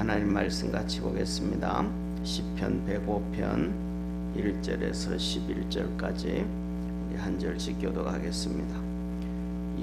하나님 말씀 같이 보겠습니다. 시편 105편 1절에서 11절까지 우리 한 절씩 교독하겠습니다.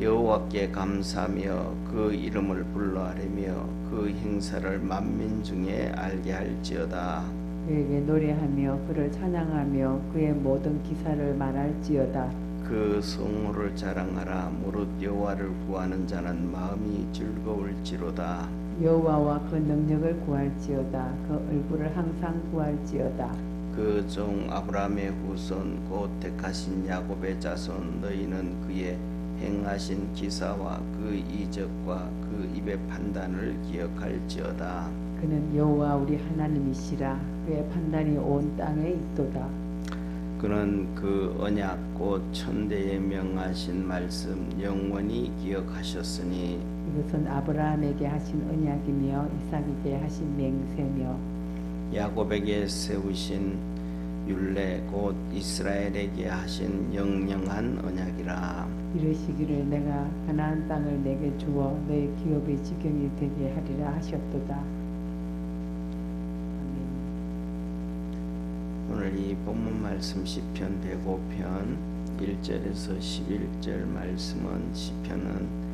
여호와께 감사하며 그 이름을 불러하리며 그 행사를 만민 중에 알게 할지어다. 그에게 노래하며 그를 찬양하며 그의 모든 기사를 말할지어다. 그 성호를 자랑하라 무릇 여호와를 구하는 자는 마음이 즐거울지로다. 여호와와 그 능력을 구할지어다. 그 얼굴을 항상 구할지어다. 그 종 아브라함의 후손 곧 택하신 야곱의 자손 너희는 그의 행하신 기사와 그 이적과 그 입의 판단을 기억할지어다. 그는 여호와 우리 하나님이시라. 그의 판단이 온 땅에 있도다. 그는 그 언약 곧 천대에 명하신 말씀 영원히 기억하셨으니 이것은 아브라함에게 하신 언약이며 이삭에게 하신 맹세며 야곱에게 세우신 율례 곧 이스라엘에게 하신 영영한 언약이라 이르시기를 내가 가나안 땅을 내게 주어 너의 기업의 지경이 되게 하리라 하셨도다. 아멘. 오늘 이 본문 말씀 시편 105편 1절에서 11절 말씀은 시편은 아,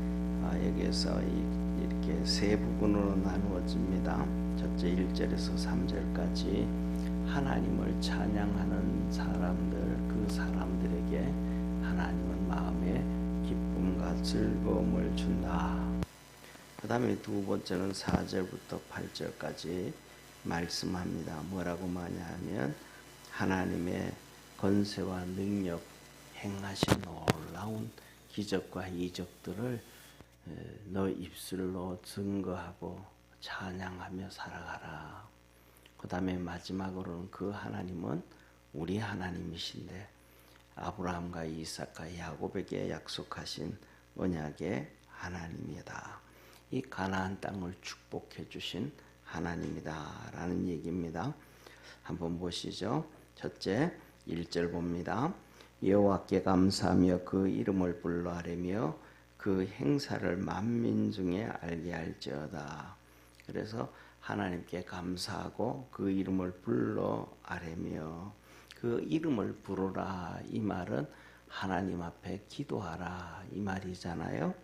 여기에서 이- 이렇게 세 부분으로 나누어집니다. 첫째 1절에서 3절까지 하나님을 찬양하는 사람들 그 사람들에게 하나님은 마음에 기쁨과 즐거움을 준다. 그 다음에 두 번째는 4절부터 8절까지 말씀합니다. 뭐라고 많이 하면 하나님의 권세와 능력 행하신 놀라운 기적과 이적들을 에, 너 입술로 증거하고 찬양하며 살아가라. 그 다음에 마지막으로는 그 하나님은 우리 하나님이신데 아브라함과 이삭과 야곱에게 약속하신 언약의 하나님이다. 이 가나안 땅을 축복해 주신 하나님이다라는 얘기입니다. 한번 보시죠. 첫째 1절 봅니다. 여호와께 감사하며 그 이름을 불러하려며 그 행사를 만민 중에 알게 할지어다. 그래서 하나님께 감사하고 그 이름을 불러 아뢰며 그 이름을 부르라 이 말은 하나님 앞에 기도하라 이 말이잖아요.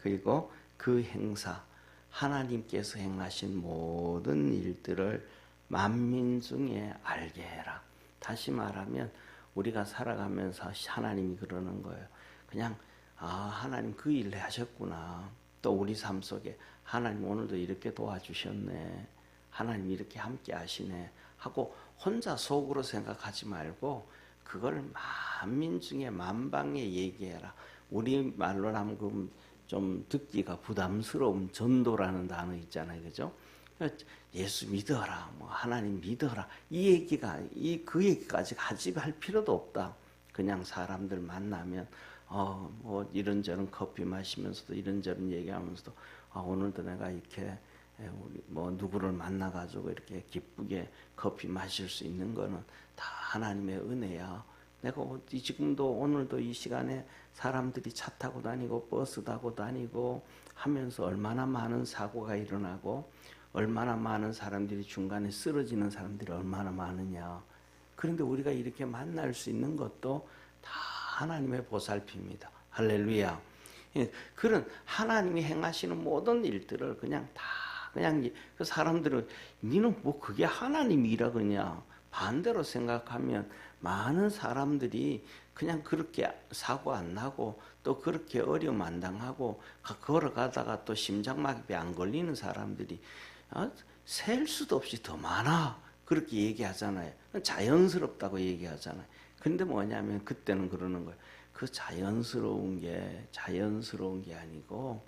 그리고 그 행사 하나님께서 행하신 모든 일들을 만민 중에 알게 해라. 다시 말하면 우리가 살아가면서 하나님이 그러는 거예요. 그냥 아 하나님 그 일을 하셨구나. 또 우리 삶 속에 하나님 오늘도 이렇게 도와주셨네. 하나님 이렇게 함께 하시네. 하고 혼자 속으로 생각하지 말고 그걸 만민 중에 만방에 얘기해라. 우리 말로 하면 그좀 듣기가 부담스러운 전도라는 단어 있잖아요. 그죠? 예수 믿어라, 뭐 하나님 믿어라 이 얘기가 이 그 얘기까지 하지 할 필요도 없다. 그냥 사람들 만나면 어 뭐 이런저런 커피 마시면서도 이런저런 얘기하면서도 아 오늘도 내가 이렇게 우리 뭐 누구를 만나 가지고 이렇게 기쁘게 커피 마실 수 있는 거는 다 하나님의 은혜야. 내가 지금도 오늘도 이 시간에 사람들이 차 타고 다니고 버스 타고 다니고 하면서 얼마나 많은 사고가 일어나고 얼마나 많은 사람들이 중간에 쓰러지는 사람들이 얼마나 많으냐. 그런데 우리가 이렇게 만날 수 있는 것도 다 하나님의 보살핌입니다. 할렐루야. 예, 그런 하나님이 행하시는 모든 일들을 그냥 다 그냥 그 사람들은 니는 뭐 그게 하나님이라 그냐 반대로 생각하면 많은 사람들이 그냥 그렇게 사고 안 나고 또 그렇게 어려움 안 당하고 걸어가다가 또 심장마비 안 걸리는 사람들이 어? 셀 수도 없이 더 많아 그렇게 얘기하잖아요 자연스럽다고 얘기하잖아요 근데 뭐냐면 그때는 그러는 거예요 그 자연스러운 게 자연스러운 게 아니고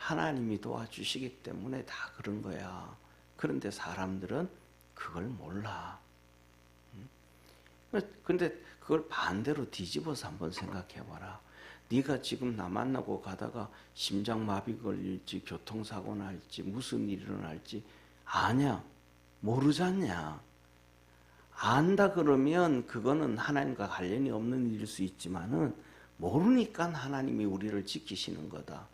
하나님이 도와주시기 때문에 다 그런 거야. 그런데 사람들은 그걸 몰라. 근데 그걸 반대로 뒤집어서 한번 생각해 봐라. 네가 지금 나 만나고 가다가 심장마비 걸릴지 교통사고 날지 무슨 일이 일어날지 아냐? 모르잖냐? 안다 그러면 그거는 하나님과 관련이 없는 일일 수 있지만은 모르니까 하나님이 우리를 지키시는 거다.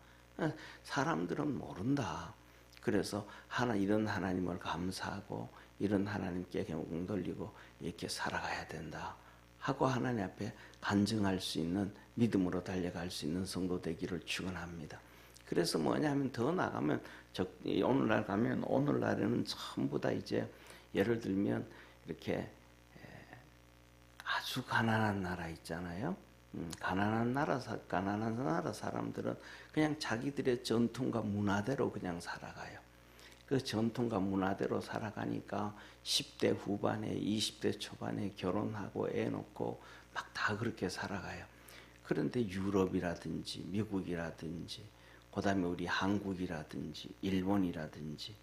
사람들은 모른다. 그래서 하나 이런 하나님을 감사하고 이런 하나님께 경 돌리고 이렇게 살아가야 된다 하고 하나님 앞에 간증할 수 있는 믿음으로 달려갈 수 있는 성도 되기를 축원합니다. 그래서 뭐냐면 더 나가면 저이 오늘날 가면 오늘날에는 전부 다 이제 예를 들면 이렇게 에, 아주 가난한 나라 있잖아요. 음, 가난한 나라 사, 가난한 나라 사람들은 그냥 자기들의 전통과 문화대로 그냥 살아가요. 그 전통과 문화대로 살아가니까 10대 후반에 20대 초반에 결혼하고 애 놓고 막 다 그렇게 살아가요. 그런데 유럽이라든지 미국이라든지 그다음에 우리 한국이라든지 일본이라든지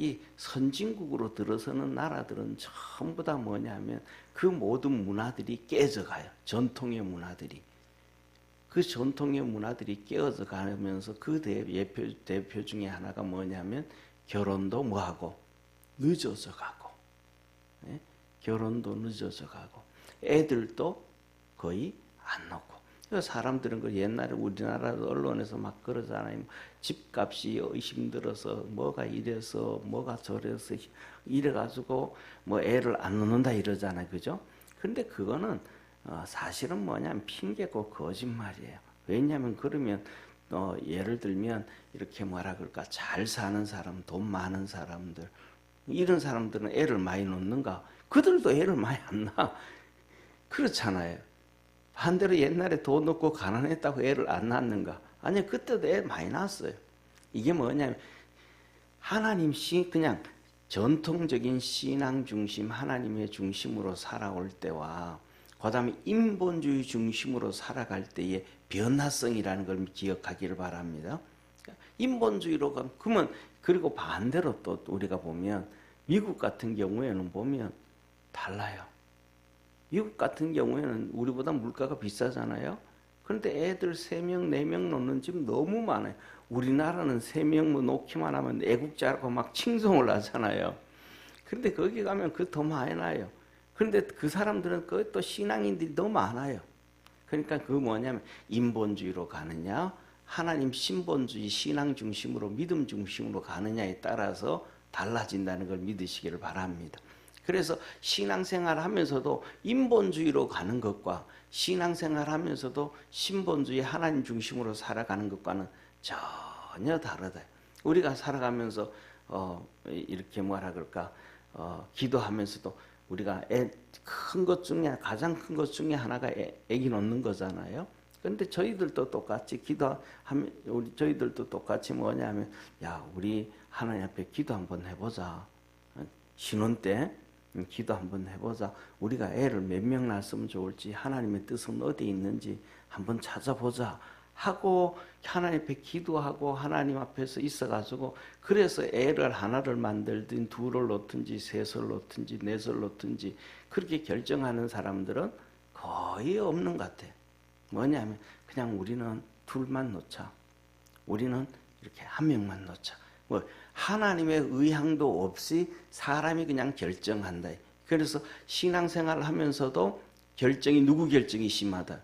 이 선진국으로 들어서는 나라들은 전부 다 뭐냐면 그 모든 문화들이 깨져가요. 전통의 문화들이. 그 전통의 문화들이 깨어져 가면서 그 대표, 대표 중에 하나가 뭐냐면 결혼도 뭐하고 늦어져 가고 예? 결혼도 늦어져 가고 애들도 거의 안 놓고 사람들은 그 옛날에 우리나라 언론에서 막 그러잖아요 뭐 집값이 힘들어서 뭐가 이래서 뭐가 저래서 이래가지고 뭐 애를 안 놓는다 이러잖아요 그죠 근데 그거는 어, 사실은 뭐냐면 핑계고 거짓말이에요 왜냐하면 그러면 어, 예를 들면 이렇게 뭐라 그럴까 잘 사는 사람, 돈 많은 사람들 이런 사람들은 애를 많이 놓는가? 그들도 애를 많이 안 낳아. 그렇잖아요. 반대로 옛날에 돈 없고 가난했다고 애를 안 낳는가? 아니 그때도 애 많이 낳았어요. 이게 뭐냐면 하나님 시 그냥 전통적인 신앙 중심 하나님의 중심으로 살아올 때와 그다음에 인본주의 중심으로 살아갈 때의 변화성이라는 걸 기억하기를 바랍니다. 인본주의로 가면 그러면 그리고 반대로 또 우리가 보면 미국 같은 경우에는 보면 달라요. 미국 같은 경우에는 우리보다 물가가 비싸잖아요. 그런데 애들 3명, 4명 놓는 집 너무 많아요. 우리나라는 3명 뭐 놓기만 하면 애국자라고 막 칭송을 하잖아요. 그런데 거기 가면 그 더 많이 나요. 그런데 그 사람들은 그 또 신앙인들이 너무 많아요. 그러니까 그 뭐냐면 인본주의로 가느냐, 하나님 신본주의 신앙 중심으로 믿음 중심으로 가느냐에 따라서 달라진다는 걸 믿으시기를 바랍니다. 그래서 신앙생활 하면서도 인본주의로 가는 것과 신앙생활 하면서도 신본주의 하나님 중심으로 살아가는 것과는 전혀 다르다. 우리가 살아가면서 어, 이렇게 뭐라 그럴까 어, 기도하면서도 우리가 큰 것 중에 가장 큰 것 중에 하나가 애, 애기 놓는 거잖아요. 근데 저희들도 똑같이 기도하면 우리 저희들도 똑같이 뭐냐면 야 우리 하나님 앞에 기도 한번 해보자 신혼 때 기도 한번 해보자 우리가 애를 몇 명 낳았으면 좋을지 하나님의 뜻은 어디 있는지 한번 찾아보자 하고 하나님 앞에 기도하고 하나님 앞에서 있어가지고 그래서 애를 하나를 만들든 둘을 놓든지 셋을 놓든지 넷을 놓든지 그렇게 결정하는 사람들은 거의 없는 것 같아요. 뭐냐면 그냥 우리는 둘만 놓자. 우리는 이렇게 한 명만 놓자. 뭐 하나님의 의향도 없이 사람이 그냥 결정한다. 그래서 신앙생활을 하면서도 결정이 누구 결정이 심하다.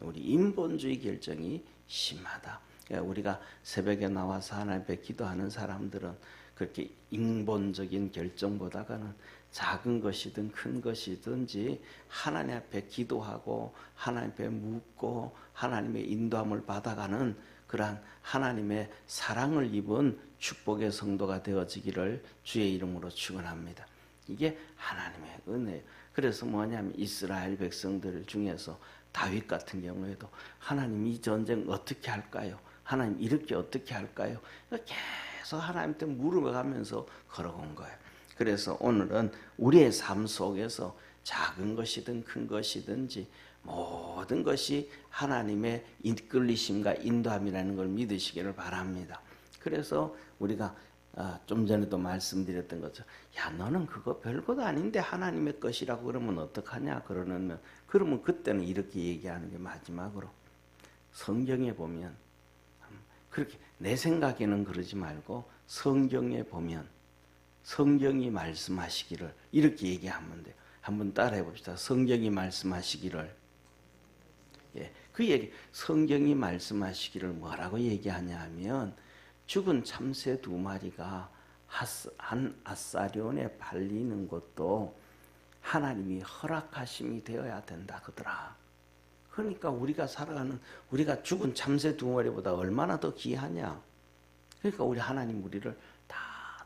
우리 인본주의 결정이 심하다. 그러니까 우리가 새벽에 나와서 하나님 앞에 기도하는 사람들은 그렇게 인본적인 결정보다가는 작은 것이든 큰 것이든지 하나님 앞에 기도하고 하나님 앞에 묻고 하나님의 인도함을 받아가는 그러한 하나님의 사랑을 입은 축복의 성도가 되어지기를 주의 이름으로 축원합니다. 이게 하나님의 은혜예요. 그래서 뭐냐면 이스라엘 백성들 중에서 다윗 같은 경우에도 하나님 이 전쟁 어떻게 할까요? 하나님 이렇게 어떻게 할까요? 계속 하나님한테 물어가면서 걸어온 거예요. 그래서 오늘은 우리의 삶 속에서 작은 것이든 큰 것이든지 모든 것이 하나님의 이끌리심과 인도함이라는 걸 믿으시기를 바랍니다. 그래서 우리가 어, 좀 전에도 말씀드렸던 것처럼 야 너는 그거 별것도 아닌데 하나님의 것이라고 그러면 어떡하냐 그러면 그러면 그때는 이렇게 얘기하는 게 마지막으로 성경에 보면 음, 그렇게 내 생각에는 그러지 말고 성경에 보면 성경이 말씀하시기를 이렇게 얘기하면 돼요. 한번 따라해 봅시다. 성경이 말씀하시기를 예, 그 얘기 성경이 말씀하시기를 뭐라고 얘기하냐 하면 죽은 참새 두 마리가 한 아사리온에 발리는 것도 하나님이 허락하심이 되어야 된다 그더라. 그러니까 우리가 살아가는 우리가 죽은 참새 두 마리보다 얼마나 더 귀하냐. 그러니까 우리 하나님 우리를 다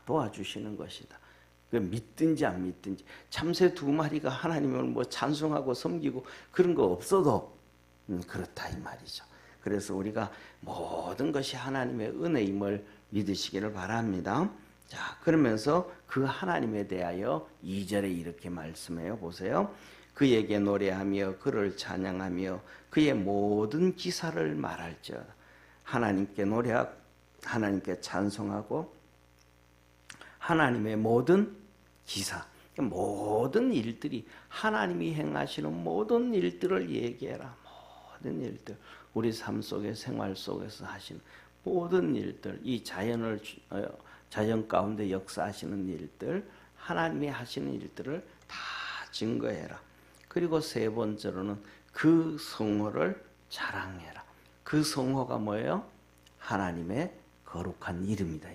도와주시는 것이다. 그 믿든지 안 믿든지 참새 두 마리가 하나님을 뭐 찬송하고 섬기고 그런 거 없어도 음, 그렇다 이 말이죠. 그래서 우리가 모든 것이 하나님의 은혜임을 믿으시기를 바랍니다. 자, 그러면서 그 하나님에 대하여 2절에 이렇게 말씀해요. 보세요. 그에게 노래하며 그를 찬양하며 그의 모든 기사를 말할지어다. 하나님께 노래하고 하나님께 찬송하고 하나님의 모든 기사, 모든 일들이 하나님이 행하시는 모든 일들을 얘기해라. 모든 일들, 우리 삶 속에 생활 속에서 하시는 모든 일들, 이 자연을 주- 어, 자연 가운데 역사하시는 일들, 하나님이 하시는 일들을 다 증거해라. 그리고 세 번째로는 그 성호를 자랑해라. 그 성호가 뭐예요? 하나님의 거룩한 이름이다.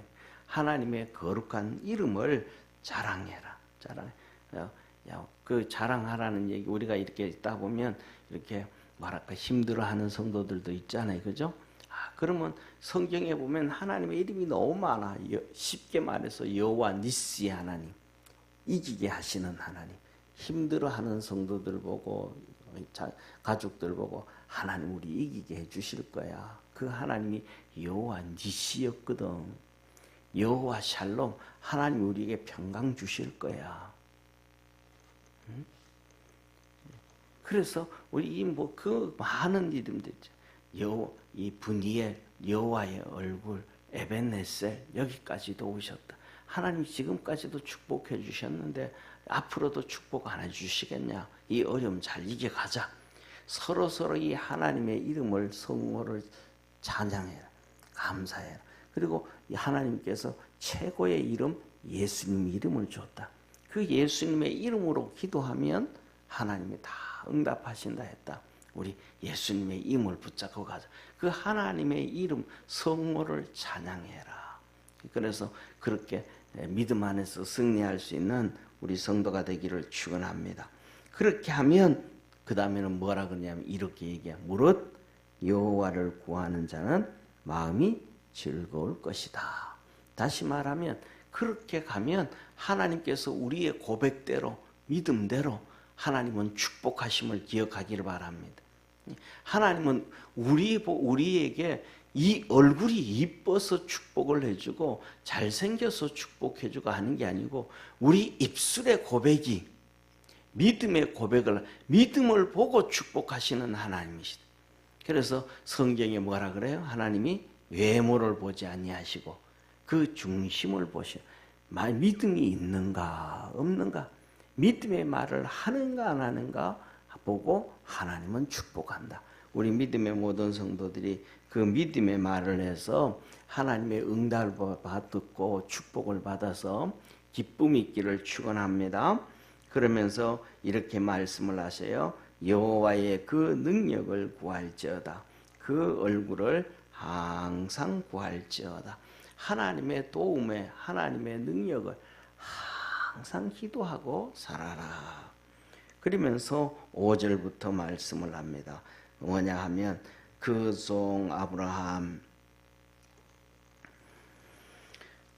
하나님의 거룩한 이름을 자랑해라. 자랑. 야, 야, 그 자랑하라는 얘기 우리가 이렇게 있다 보면 이렇게 말할까 힘들어하는 성도들도 있잖아요, 그죠? 아, 그러면 성경에 보면 하나님의 이름이 너무 많아. 여- 쉽게 말해서 여호와 니시 하나님, 이기게 하시는 하나님, 힘들어하는 성도들 보고 자, 가족들 보고 하나님 우리 이기게 해 주실 거야. 그 하나님이 여호와 니시였거든. 여호와 샬롬 하나님 우리에게 평강 주실 거야. 응? 그래서 우리 이 뭐 그 많은 이름들. 여호 이 분이엘 여호와의 얼굴 에벤네셀 여기까지도 오셨다. 하나님 지금까지도 축복해 주셨는데 앞으로도 축복 안 해주시겠냐? 이 어려움 잘 이겨가자. 서로 서로 이 하나님의 이름을 성호를 찬양해라, 감사해라. 그리고 이 하나님께서 최고의 이름 예수님 이름을 줬다. 그 예수님의 이름으로 기도하면 하나님이 다 응답하신다 했다. 우리 예수님의 이름을 붙잡고 가자. 그 하나님의 이름 성호를 찬양해라. 그래서 그렇게 믿음 안에서 승리할 수 있는 우리 성도가 되기를 축원합니다. 그렇게 하면 그 다음에는 뭐라 그러냐면 이렇게 얘기해. 무릇 여호와를 구하는 자는 마음이 즐거울 것이다. 다시 말하면 그렇게 가면 하나님께서 우리의 고백대로 믿음대로 하나님은 축복하심을 기억하기를 바랍니다. 하나님은 우리 우리에게 이 얼굴이 이뻐서 축복을 해주고 잘생겨서 축복해주고 하는 게 아니고 우리 입술의 고백이 믿음의 고백을 믿음을 보고 축복하시는 하나님이시다. 그래서 성경에 뭐라 그래요? 하나님이 외모를 보지 아니하시고 그 중심을 보시. 말 믿음이 있는가 없는가 믿음의 말을 하는가 안 하는가 보고 하나님은 축복한다. 우리 믿음의 모든 성도들이 그 믿음의 말을 해서 하나님의 응답을 받고 축복을 받아서 기쁨이 있기를 축원합니다. 그러면서 이렇게 말씀을 하세요. 여호와의 그 능력을 구할지어다. 그 얼굴을 항상 구할지어다. 하나님의 도움에 하나님의 능력을 항상 기도하고 살아라. 그러면서 5절부터 말씀을 합니다. 뭐냐 하면 그 종 아브라함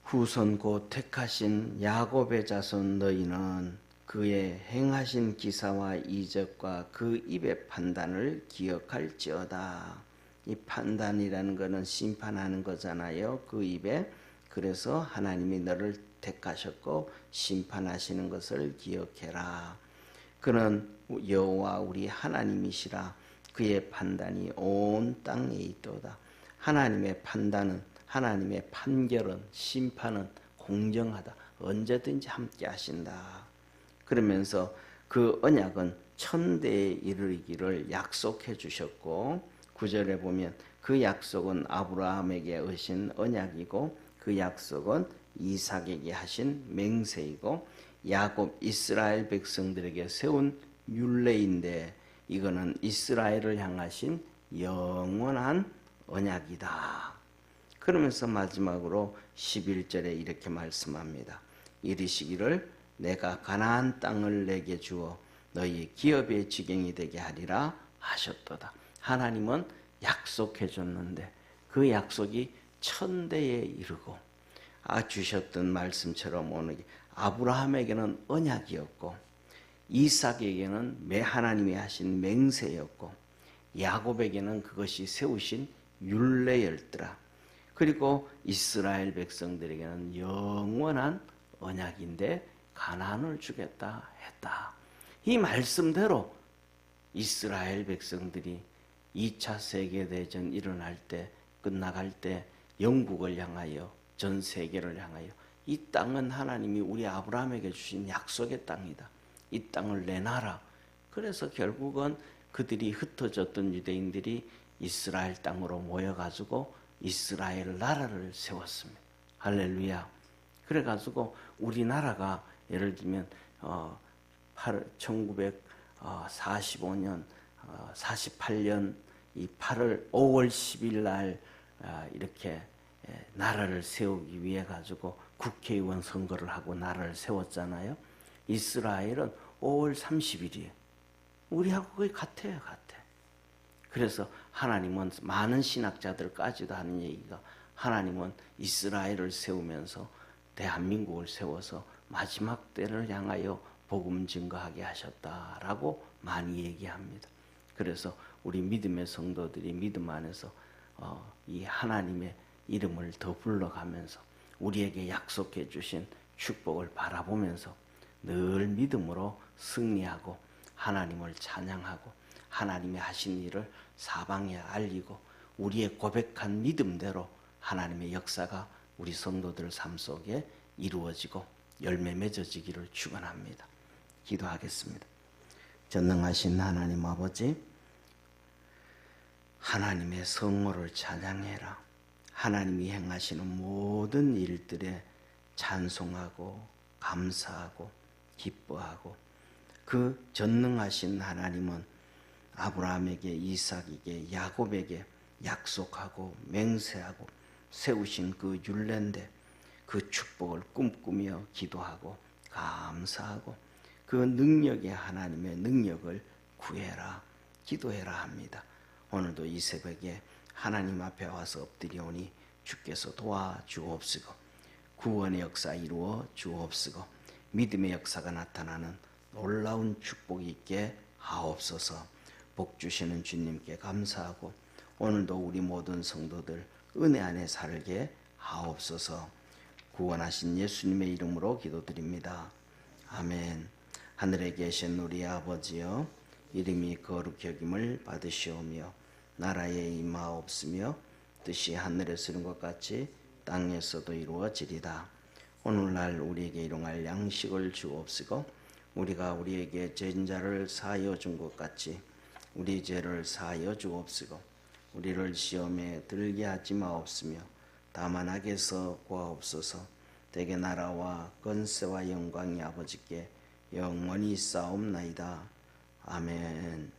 후손 곧 택하신 야곱의 자손 너희는 그의 행하신 기사와 이적과 그 입의 판단을 기억할지어다. 이 판단이라는 것은 심판하는 거잖아요. 그 입에 그래서 하나님이 너를 택하셨고 심판하시는 것을 기억해라. 그는 여호와 우리 하나님이시라. 그의 판단이 온 땅에 있도다. 하나님의 판단은 하나님의 판결은 심판은 공정하다. 언제든지 함께 하신다. 그러면서 그 언약은 천대에 이르기를 약속해 주셨고 구절에 보면 그 약속은 아브라함에게 하신 언약이고 그 약속은 이삭에게 하신 맹세이고 야곱 이스라엘 백성들에게 세운 율례인데 이거는 이스라엘을 향하신 영원한 언약이다. 그러면서 마지막으로 11절에 이렇게 말씀합니다. 이르시기를 내가 가나안 땅을 내게 주어 너희 기업의 지경이 되게 하리라 하셨도다. 하나님은 약속해 줬는데 그 약속이 천대에 이르고 아 주셨던 말씀처럼 오늘 아브라함에게는 언약이었고 이삭에게는 매 하나님이 하신 맹세였고 야곱에게는 그것이 세우신 율례였더라. 그리고 이스라엘 백성들에게는 영원한 언약인데 가나안을 주겠다 했다. 이 말씀대로 이스라엘 백성들이 2차 세계 대전 일어날 때 끝나갈 때 영국을 향하여 전 세계를 향하여 이 땅은 하나님이 우리 아브라함에게 주신 약속의 땅이다. 이 땅을 내놔라. 그래서 결국은 그들이 흩어졌던 유대인들이 이스라엘 땅으로 모여가지고 이스라엘 나라를 세웠습니다. 할렐루야. 그래가지고 우리나라가 예를 들면 어, 1945년, 어, 48년 이 8월 5월 10일 날 아, 이렇게 예, 나라를 세우기 위해 가지고 국회의원 선거를 하고 나라를 세웠잖아요. 이스라엘은 5월 30일이에요. 우리하고 거의 같아요, 같아. 그래서 하나님은 많은 신학자들까지도 하는 얘기가 하나님은 이스라엘을 세우면서 대한민국을 세워서 마지막 때를 향하여 복음 증거하게 하셨다라고 많이 얘기합니다. 그래서 우리 믿음의 성도들이 믿음 안에서 어, 이 하나님의 이름을 더 불러가면서 우리에게 약속해 주신 축복을 바라보면서 늘 믿음으로 승리하고 하나님을 찬양하고 하나님이 하신 일을 사방에 알리고 우리의 고백한 믿음대로 하나님의 역사가 우리 성도들 삶 속에 이루어지고 열매 맺어지기를 축원합니다. 기도하겠습니다. 전능하신 하나님 아버지 하나님의 성호를 찬양해라. 하나님이 행하시는 모든 일들에 찬송하고 감사하고 기뻐하고 그 전능하신 하나님은 아브라함에게 이삭에게 야곱에게 약속하고 맹세하고 세우신 그 율례인데 그 축복을 꿈꾸며 기도하고 감사하고 그 능력의 하나님의 능력을 구해라 기도해라 합니다. 오늘도 이 새벽에 하나님 앞에 와서 엎드려오니 주께서 도와주옵시고 구원의 역사 이루어 주옵시고 믿음의 역사가 나타나는 놀라운 축복이 있게 하옵소서. 복 주시는 주님께 감사하고 오늘도 우리 모든 성도들 은혜 안에 살게 하옵소서. 구원하신 예수님의 이름으로 기도드립니다. 아멘. 하늘에 계신 우리 아버지여 이름이 거룩히 여김을 받으시오며 나라에 임하옵으며 뜻이 하늘에서 이룬 것 같이 땅에서도 이루어지리다. 오늘날 우리에게 일용할 양식을 주옵시고 우리가 우리에게 죄인자를 사하여 준 것 같이 우리 죄를 사하여 주옵시고 우리를 시험에 들게 하지 마옵시며 다만 악에서 구하옵소서 대개 나라와 건세와 영광이 아버지께 영원히 싸움나이다. 아멘